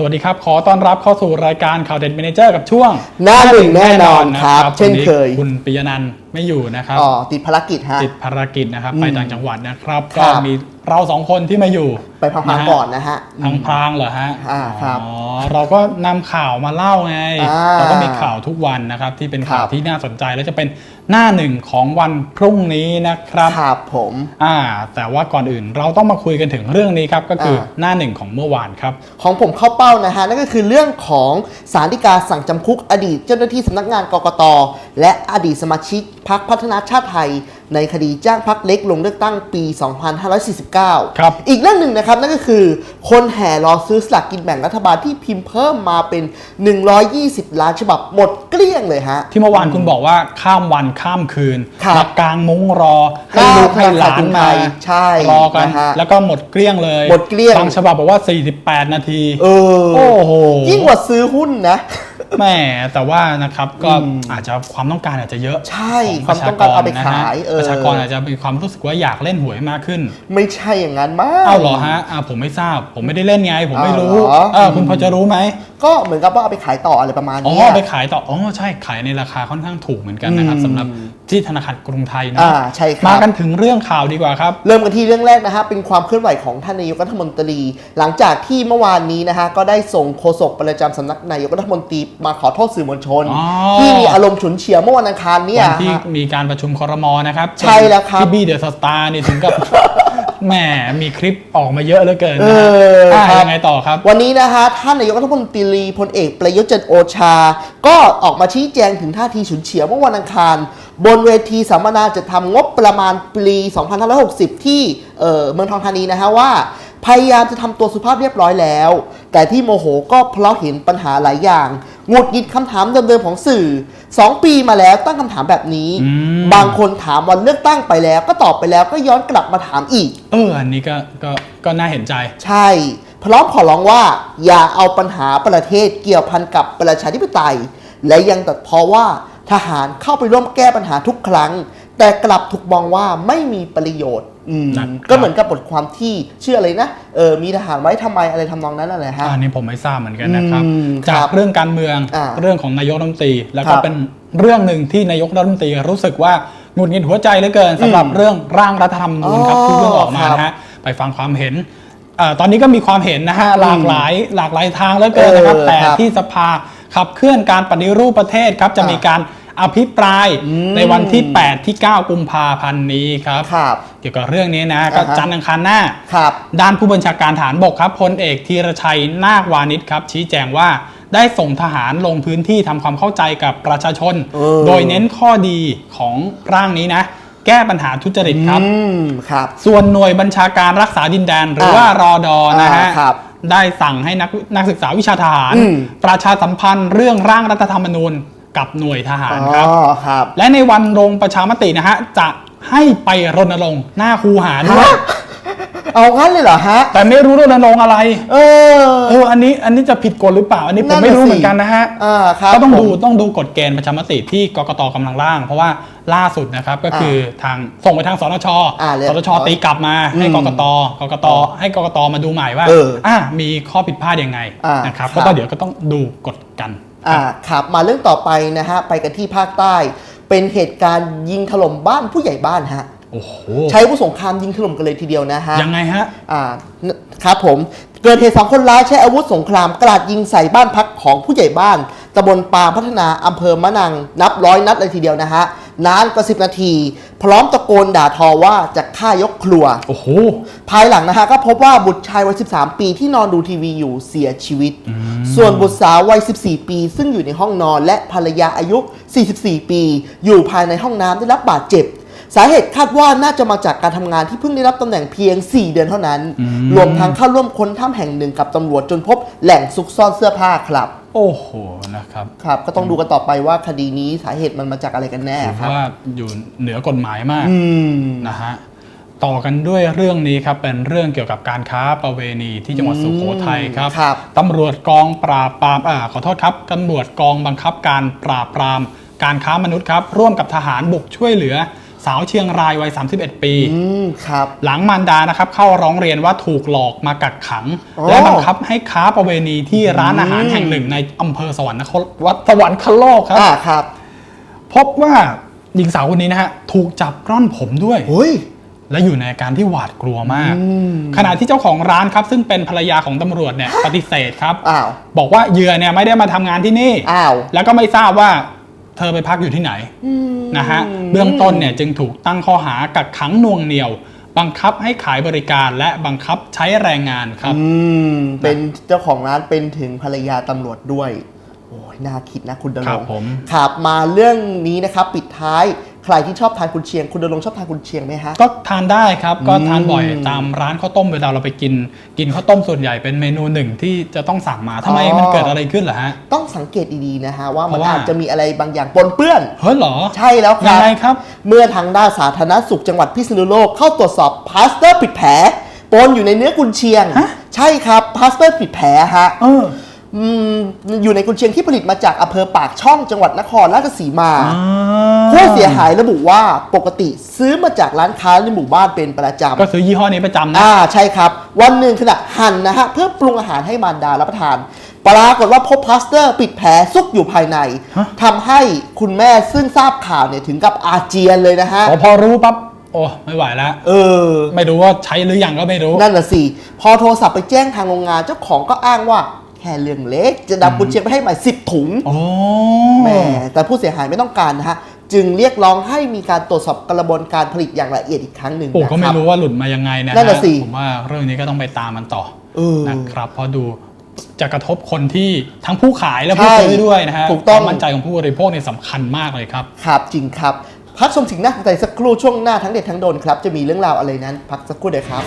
สวัสดีครับ ขอต้อนรับเข้าสู่รายการข่าวเด่นเมเนเจอร์กับช่วงหน้าหนึ่งแน่นอนครับะเช่นเคยวัคุณปิยนันท์ไม่อยู่นะครับอ๋อติดภารกิจฮะ ติดภารกิจนะครับ ไปต่างจังหวัดนะครับ ครัก็บ มีเราสองคนที่มาอยู่ไปพังๆก่อนนะฮะ ทางพรางเหรอฮะอ่าครับอ๋อเราก็นำข่าวมาเล่าไงอ่าเราก็มีข่าวทุกวันนะครับ ที่เป็นข่าวครับ ที่น่าสนใจและจะเป็นหน้าหนึ่งของวันพรุ่งนี้นะครับ ครับผม อ่า แต่ว่าก่อนอื่นเราต้องมาคุยกันถึงเรื่องนี้ครับก็คืออ่าหน้าหนึ่งของเมื่อวานครับ ของผมเข้าเป้านะฮะนั่นก็คือเรื่องของสารฎีกาสั่งจำคุกอดีตเจ้าหน้าที่สำนักงานกกต และอดีตสมาชิกพักพัฒนาชาติไทย ในคดีจ้างพักเล็กลงเลือกตั้งปี 2549 ครับ อีกเรื่องหนึ่งนะครับ นั่นก็คือ คนแห่รอซื้อสลากกินแบ่งรัฐบาลที่พิมพ์เพิ่มมาเป็น 120 ล้านฉบับหมดเกลี้ยงเลยฮะ ที่เมื่อวานคุณบอกว่าข้ามวันข้ามคืนครับมากางมุ้งรอให้หน้าลูกให้หลานธนาคารกรุงไทมายใช่รอกัน นะฮะแล้วก็หมดเกลี้ยงเลยหมดเกลี้ยง บางฉบับบอกว่า 48 นาที เออโอ้โห ยิ่งกว่าซื้อหุ้นนะ แหม่แต่ว่านะครับก็อาจจะความต้องการอาจจะเยอะใช่ขความต้องการเอาไปขายเออประชากรอาจจะมีความรู้สึกว่าอยากเล่นหวยมากขึ้น ไม่ใช่อย่างนั้นมากเอ้าเหรอฮะอ่าผมไม่ทราบ ผมไม่ได้เล่นไง ผมไม่รู้อ้าวเหรอเออคุณพอจะรู้ไหม ก็เหมือนกับว่าเอาไปขายต่ออะไรประมาณอ๋อเนี้ยไปขายต่ออ๋อใช่ขายในราคาค่อนข้างถูกเหมือนกันนะครับอืม สำหรับที่ธนาคารกรุงไทยนะอ่าใช่ครับมากันถึงเรื่องข่าวดีกว่าครับ เริ่มกันที่เรื่องแรกนะฮะเป็นความเคลื่อนไหวของท่านนายกรัฐมนตรี หลังจากที่เมื่อวานนี้นะฮะก็ได้ส่งโฆษกประจำสำนักนายกรัฐมนตรีมาขอโทษสื่อมวลชน อ๋อ ที่มีอารมณ์ฉุนเฉียวเมื่อวันอังคารเนี่ยวันที่ฮะ มีการประชุมครมนะครับใช่แล้วครับ พี่บี้เดอะสตาร์นี่ถึงกับ แหมมีคลิปออกมาเยอะเหลือเกินเอนะฮะออะครับ ยังไงต่อครับ วันนี้นะฮะท่านนายกรัฐมนตรีพลเอกประยุทธ์จันทร์โอชา ก็ออกมาชี้แจงถึงท่าทีฉุนเฉียวเมื่อวันอังคาร บนเวทีสัมมนาจะทำงบประมาณปี2560 ที่เอ่อเมืองทองธานีนะฮะว่า พยายามจะทำตัวสุภาพเรียบร้อยแล้ว แต่ที่โมโหก็เพราะเห็นปัญหาหลายอย่าง หงุดหงิดคำถามเดิมๆของสื่อ 2 ปีมาแล้วตั้งคำถามแบบนี้ อืม บางคนถามวันเลือกตั้งไปแล้วก็ตอบไปแล้วก็ย้อนกลับมาถามอีก เอออันนี้ก็ก็ก็น่าเห็นใจ ใช่ พร้อมขอร้องว่า อย่าเอาปัญหาประเทศเกี่ยวพันกับประชาธิปไตย และยังตัดเพราะว่าทหารเข้าไปร่วมแก้ปัญหาทุกครั้ง แต่กลับถูกมองว่าไม่มีประโยชน์อืม นะครับก็เหมือนกับบทความที่ชื่ออะไรนะเออมีทหารไว้ทำไมอะไรทำนองนั้นอะไรฮะอันนี้ผมไม่ทราบเหมือนกันนะครับอืมจาครักบเรื่องการเมืองอ่าเรื่องของนายกรัฐมนตรี แล้วคก็รับเป็นเรื่องหนึ่งที่นายกรัฐมนตรีรู้สึกว่าหงุดหงิดหัวใจเหลือเกินสำหรับอืมเรื่องร่างรัฐธรรมนูญครับอ๋อที่เพิ่งออกมาครับนะฮะไปฟังความเห็นเอ่อตอนนี้ก็มีความเห็นนะฮะหลากหลายหลากหลายทางเหลือเกินนะครับเออแต่ครับที่สภาขับเคลื่อนการปฏิรูปประเทศครับจะอ่ามีมีการ อภิปรายอืมในวันที่ 8 ที่ 9 กุมภาพันธ์นี้ครับ ครับ เกี่ยวกับเรื่องนี้นะ ก็อ่าฮะ จันทร์อังคารหน้า ครับ ด้านผู้บัญชาการฐานบกครับพลเอกธีรชัยนาควานิชครับ ชี้แจงว่าได้ส่งทหารลงพื้นที่ทำความเข้าใจกับประชาชน เออ โดยเน้นข้อดีของร่างนี้นะ แก้ปัญหาทุจริตครับ อืมครับ ส่วนหน่วยบัญชาการรักษาดินแดน หรือว่ารอดอนะฮะ อ่าครับได้สั่งให้นักนักศึกษาวิชาทหาร อืมประชาสัมพันธ์เรื่องร่างรัฐธรรมนูญ กับหน่วยทหารอ๋ครับอครับ และในวันลงประชามตินะฮะจะให้ไปรณรงค์หน้าคูหาด้วยฮะเอางั้นเลยเหรอฮะ แต่ไม่รู้รณรงค์อะไร เออ เออ อันนี้ อันนี้จะผิดกฎหรือเปล่า อันนี้ผนั่มนน่ะไม่รู้สิเหมือนกันนะฮะอ่าครับก็ต้องดูผมต้องดูกฎเกณฑ์ประชามติที่กกตกำลังร่าง เพราะว่าล่าสุดนะครับ ก็คือทาง ส่งไปทางสนชอ่าเรียบสนชตีกลับมาให้อืมกกต กกต ให้กกตมาดูใหม่ว่าเอออ่อะมีข้อผิดพลาดยังไงอ่านะครับครัก็บต้องเดี๋ยวก็ต้องดูกฎกัน อ่าครับมาเรื่องต่อไปนะฮะไปกันที่ภาคใต้ เป็นเหตุการณ์ยิงถล่มบ้านผู้ใหญ่บ้านฮะโอ้โหใช้อาวุธสงครามยิงถล่มกันเลยทีเดียวนะฮะยังไงฮะอ่าครับผมเกิดเหตุสองคนร้ายใช้อาวุธสงครามกราดยิงใส่บ้านพักของผู้ใหญ่บ้านตำบลปางพัฒนาอำเภอมะนัง นับร้อยนัดเลยทีเดียวนะฮะ นานกว่าสินาที พร้อมตะโกนด่าทอว่าจะฆ่ายกครัว โอ้โห ภายหลังนะฮะก็พบว่าบุตรชายวัย 13 ปีที่นอนดูทีวีอยู่เสียชีวิต ส่วนบุตรสาววัย 14 ปี ซึ่งอยู่ในห้องนอนและภรรยาอายุ 44 ปี อยู่ภายในห้องน้ำได้รับบาดเจ็บสาเหตุคาดว่าน่าจะมาจากการทำงานที่เพิ่งได้รับตำแหน่งเพียง 4 เดือนเท่านั้น รวมทั้งเข้าร่วมค้นถ้ำแห่งหนึ่งกับตำรวจจนพบแหล่งซุกซ่อนเสื้อผ้าครับ โอ้โหนะครับครับ ก็ต้องดูกันต่อไปว่าคดีนี้สาเหตุมันมาจากอะไรกันแน่ถือครับว่าอยู่เหนือกฎหมายมากอืม นะฮะต่อกันด้วยเรื่องนี้ครับเป็นเรื่องเกี่ยวกับการค้าประเวณีที่จังหวัดสุโขทัยครับครับ ตำรวจกองปราบปรามอ่าขอโทษครับตำรวจกองบังคับการปราบปราม การค้ามนุษย์ครับ ร่วมกับทหารบุกช่วยเหลือ สาวเชียงรายวัย 31 ปี อืมครับ หลังมารดานะครับเข้าร้องเรียนว่าถูกหลอกมากักขัง อ๋อ และบังคับให้ค้าประเวณีที่ร้านอาหารแห่งหนึ่งในอำเภอสวรรควัดสวรรคโลกครับ อ่าครับพบว่าหญิงสาวคนนี้นะฮะถูกจับกล้อนผมด้วย โอ้ย และอยู่ในอาการที่หวาดกลัวมาก อืมขณะที่เจ้าของร้านครับ ซึ่งเป็นภรรยาของตำรวจเนี่ยปฏิเสธครับ อ้าว บอกว่าเหยื่อเนี่ยไม่ได้มาทำงานที่นี่ อ้าว แล้วก็ไม่ทราบว่า เธอไปพักอยู่ที่ไหนนะฮะเบื้องต้นเนี่ยจึงถูกตั้งข้อหากักขังหน่วงเหนียว บังคับให้ขายบริการและบังคับใช้แรงงานครับอืมเป็นเจ้าของร้านเป็นถึงภรรยาตำรวจด้วยโอ้ยน่าคิดนะคุณดคลรับงค์ผมครับมาเรื่องนี้นะครับ ปิดท้าย ใครที่ชอบทานกุนเชียง คุณดลงค์ชอบทานกุนเชียงไหมฮะ ก็ทานได้ครับก็ทานบ่อยอืมตามร้านข้าวต้มเวลาเราไปกิน กินข้าวต้มส่วนใหญ่เป็นเมนูหนึ่งที่จะต้องสั่งมาทำไมอ๋อมันเกิดอะไรขึ้นเหรอฮะ ต้องสังเกตดีๆนะฮะว่าเพมันราะว่า อาจจะมีอะไรบางอย่างปนเปื้อน เฮ้ยเหรอใช่แล้วคยัรังบ ไงครับ เมื่อทางด้านสาธารณสุขจังหวัดพิษณุโลกเข้าตรวจสอบพลาสเตอร์ปิดแผลปนอยู่ในเนื้อกุนเชียง ฮะ ใช่ครับพลาสเตอร์ปิดแผลฮะ เออ อืมอยู่ในกุนเชียงที่ผลิตมาจากอำเภอปากช่องจังหวัดนครราชสีมา ผู้เสียหายระบุว่าปกติซื้อมาจากร้านค้าในหมู่บ้านเป็นประจำก็ซื้อยี่ห้อนี้ประจำนะอ่าใช่ครับ วันหนึ่งขณะหั่นนะฮะเพื่อปรุงอาหารให้มารดารับประทาน ปรากฏว่าพบพลาสเตอร์ปิดแผลซุกอยู่ภายในฮะทำให้คุณแม่ซึ่งทราบข่าวเนี่ยถึงกับอาเจียนเลยนะฮะพอพอรู้ปั๊บโอ้ไม่ไหวแล้วเออ ไม่รู้ว่าใช้หรือยังก็ไม่รู้นั่นน่ะสิพอโทรศัพท์ไปแจ้งทางโรงงานเจ้าของก็อ้างว่า แค่เรื่องเล็ก จะนำกุนเชียงไปให้ใหม่สิบถุงโอ้แหมแต่ผู้เสียหายไม่ต้องการนะฮะ จึงเรียกร้องให้มีการตรวจสอบกระบวนการผลิตอย่างละเอียดอีกครั้งหนึ่งโอ้นะก็ไม่ครับ รู้ว่าหลุดมายังไงนะนั่นน่ะฮะสิ ผมว่าเรื่องนี้ก็ต้องไปตามมันต่อเออ นะครับเพราะดูจะกระทบคนที่ทั้งผู้ขายและผู้ใช่ซื้อด้วยนะฮะถูกต้อง ความมั่นใจของผู้บริโภคเนี่ยสำคัญมากเลยครับ ครับจริงครับ พักชมสิ่งน่าสนใจสักครู่ช่วงหน้าทั้งเด็ดทั้งโดนครับ จะมีเรื่องราวอะไรนั้น พักสักครู่เดียวครับ